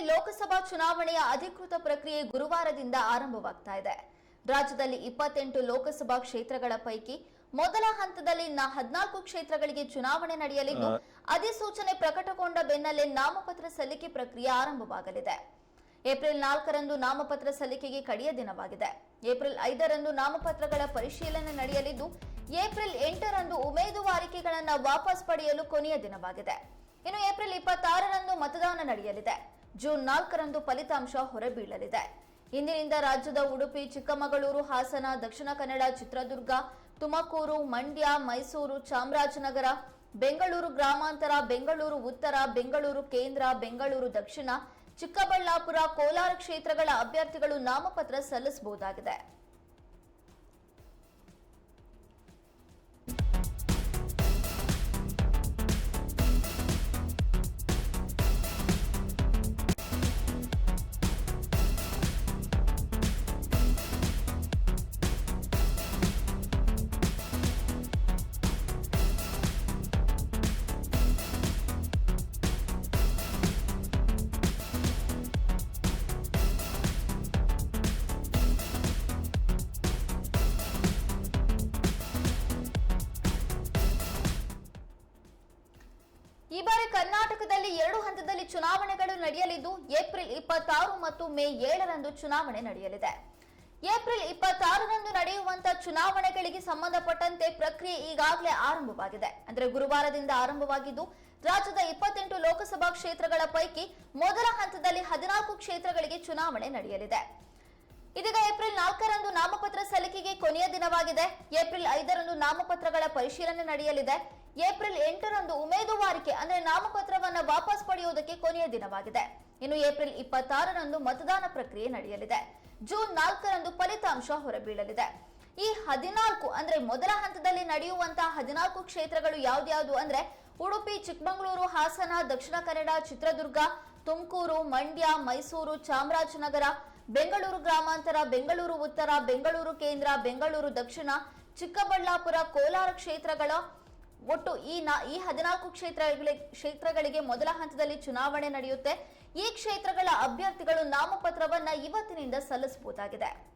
ಕರ್ನಾಟಕದಲ್ಲಿ ಲೋಕಸಭಾ ಚುನಾವಣೆಯ ಅಧಿಕೃತ ಪ್ರಕ್ರಿಯೆ ಗುರುವಾರದಿಂದ ಆರಂಭವಾಗ್ತಾ ಇದೆ. ರಾಜ್ಯದಲ್ಲಿ ಇಪ್ಪತ್ತೆಂಟು ಲೋಕಸಭಾ ಕ್ಷೇತ್ರಗಳ ಪೈಕಿ ಮೊದಲ ಹಂತದಲ್ಲಿ ಹದ್ನಾಲ್ಕು ಕ್ಷೇತ್ರಗಳಿಗೆ ಚುನಾವಣೆ ನಡೆಯಲಿದ್ದು ಅಧಿಸೂಚನೆ ಪ್ರಕಟಗೊಂಡ ಬೆನ್ನಲ್ಲೇ ನಾಮಪತ್ರ ಸಲ್ಲಿಕೆ ಪ್ರಕ್ರಿಯೆ ಆರಂಭವಾಗಲಿದೆ. ಏಪ್ರಿಲ್ ನಾಲ್ಕರಂದು ನಾಮಪತ್ರ ಸಲ್ಲಿಕೆಗೆ ಕಡೆಯ ದಿನವಾಗಿದೆ. ಏಪ್ರಿಲ್ ಐದರಂದು ನಾಮಪತ್ರಗಳ ಪರಿಶೀಲನೆ ನಡೆಯಲಿದ್ದು ಏಪ್ರಿಲ್ ಎಂಟರಂದು ಉಮೇದುವಾರಿಕೆಗಳನ್ನು ವಾಪಸ್ ಪಡೆಯಲು ಕೊನೆಯ ದಿನವಾಗಿದೆ. ಇನ್ನು ಏಪ್ರಿಲ್ ಇಪ್ಪತ್ತಾರರಂದು ಮತದಾನ ನಡೆಯಲಿದೆ. ಜೂನ್ ನಾಲ್ಕರಂದು ಫಲಿತಾಂಶ ಹೊರಬೀಳಲಿದೆ. ಇಂದಿನಿಂದ ರಾಜ್ಯದ ಉಡುಪಿ, ಚಿಕ್ಕಮಗಳೂರು, ಹಾಸನ, ದಕ್ಷಿಣ ಕನ್ನಡ, ಚಿತ್ರದುರ್ಗ, ತುಮಕೂರು, ಮಂಡ್ಯ, ಮೈಸೂರು, ಚಾಮರಾಜನಗರ, ಬೆಂಗಳೂರು ಗ್ರಾಮಾಂತರ, ಬೆಂಗಳೂರು ಉತ್ತರ, ಬೆಂಗಳೂರು ಕೇಂದ್ರ, ಬೆಂಗಳೂರು ದಕ್ಷಿಣ, ಚಿಕ್ಕಬಳ್ಳಾಪುರ, ಕೋಲಾರ ಕ್ಷೇತ್ರಗಳ ಅಭ್ಯರ್ಥಿಗಳು ನಾಮಪತ್ರ ಸಲ್ಲಿಸಬಹುದಾಗಿದೆ. ಈ ಬಾರಿ ಕರ್ನಾಟಕದಲ್ಲಿ ಎರಡು ಹಂತದಲ್ಲಿ ಚುನಾವಣೆಗಳು ನಡೆಯಲಿದ್ದು, ಏಪ್ರಿಲ್ ಇಪ್ಪತ್ತಾರು ಮತ್ತು ಮೇ ಏಳರಂದು ಚುನಾವಣೆ ನಡೆಯಲಿದೆ. ಏಪ್ರಿಲ್ ಇಪ್ಪತ್ತಾರರಂದು ನಡೆಯುವಂತಹ ಚುನಾವಣೆಗಳಿಗೆ ಸಂಬಂಧಪಟ್ಟಂತೆ ಪ್ರಕ್ರಿಯೆ ಈಗಾಗಲೇ ಆರಂಭವಾಗಿದೆ. ಅಂದರೆ ಗುರುವಾರದಿಂದ ಆರಂಭವಾಗಿದ್ದು, ರಾಜ್ಯದ ಇಪ್ಪತ್ತೆಂಟು ಲೋಕಸಭಾ ಕ್ಷೇತ್ರಗಳ ಪೈಕಿ ಮೊದಲ ಹಂತದಲ್ಲಿ ಹದಿನಾಲ್ಕು ಕ್ಷೇತ್ರಗಳಿಗೆ ಚುನಾವಣೆ ನಡೆಯಲಿದೆ. ಇದೀಗ ಏಪ್ರಿಲ್ ನಾಲ್ಕರಂದು ನಾಮಪತ್ರ ಸಲ್ಲಿಕೆಗೆ ಕೊನೆಯ ದಿನವಾಗಿದೆ. ಏಪ್ರಿಲ್ ಐದರಂದು ನಾಮಪತ್ರಗಳ ಪರಿಶೀಲನೆ ನಡೆಯಲಿದೆ. ಏಪ್ರಿಲ್ ಎಂಟರಂದು ಉಮೇದುವಾರಿಕೆ ಅಂದ್ರೆ ನಾಮಪತ್ರವನ್ನ ವಾಪಸ್ ಪಡೆಯುವುದಕ್ಕೆ ಕೊನೆಯ ದಿನವಾಗಿದೆ. ಇನ್ನು ಏಪ್ರಿಲ್ ಇಪ್ಪತ್ತಾರರಂದು ಮತದಾನ ಪ್ರಕ್ರಿಯೆ ನಡೆಯಲಿದೆ. ಜೂನ್ ನಾಲ್ಕರಂದು ಫಲಿತಾಂಶ ಹೊರಬೀಳಲಿದೆ. ಈ ಹದಿನಾಲ್ಕು, ಅಂದ್ರೆ ಮೊದಲ ಹಂತದಲ್ಲಿ ನಡೆಯುವಂತ ಹದಿನಾಲ್ಕು ಕ್ಷೇತ್ರಗಳು ಯಾವ್ದ್ಯಾವ್ದು ಅಂದ್ರೆ ಉಡುಪಿ, ಚಿಕ್ಕಮಗಳೂರು, ಹಾಸನ, ದಕ್ಷಿಣ ಕನ್ನಡ, ಚಿತ್ರದುರ್ಗ, ತುಮಕೂರು, ಮಂಡ್ಯ, ಮೈಸೂರು, ಚಾಮರಾಜನಗರ, ಬೆಂಗಳೂರು ಗ್ರಾಮಾಂತರ, ಬೆಂಗಳೂರು ಉತ್ತರ, ಬೆಂಗಳೂರು ಕೇಂದ್ರ, ಬೆಂಗಳೂರು ದಕ್ಷಿಣ, ಚಿಕ್ಕಬಳ್ಳಾಪುರ, ಕೋಲಾರ ಕ್ಷೇತ್ರಗಳ ಒಟ್ಟು ಈ ನಾ ಈ ಹದಿನಾಲ್ಕು ಕ್ಷೇತ್ರಗಳಿಗೆ ಕ್ಷೇತ್ರಗಳಿಗೆ ಮೊದಲ ಹಂತದಲ್ಲಿ ಚುನಾವಣೆ ನಡೆಯುತ್ತೆ. ಈ ಕ್ಷೇತ್ರಗಳ ಅಭ್ಯರ್ಥಿಗಳು ನಾಮಪತ್ರವನ್ನ ಇವತ್ತಿನಿಂದ ಸಲ್ಲಿಸಬಹುದಾಗಿದೆ.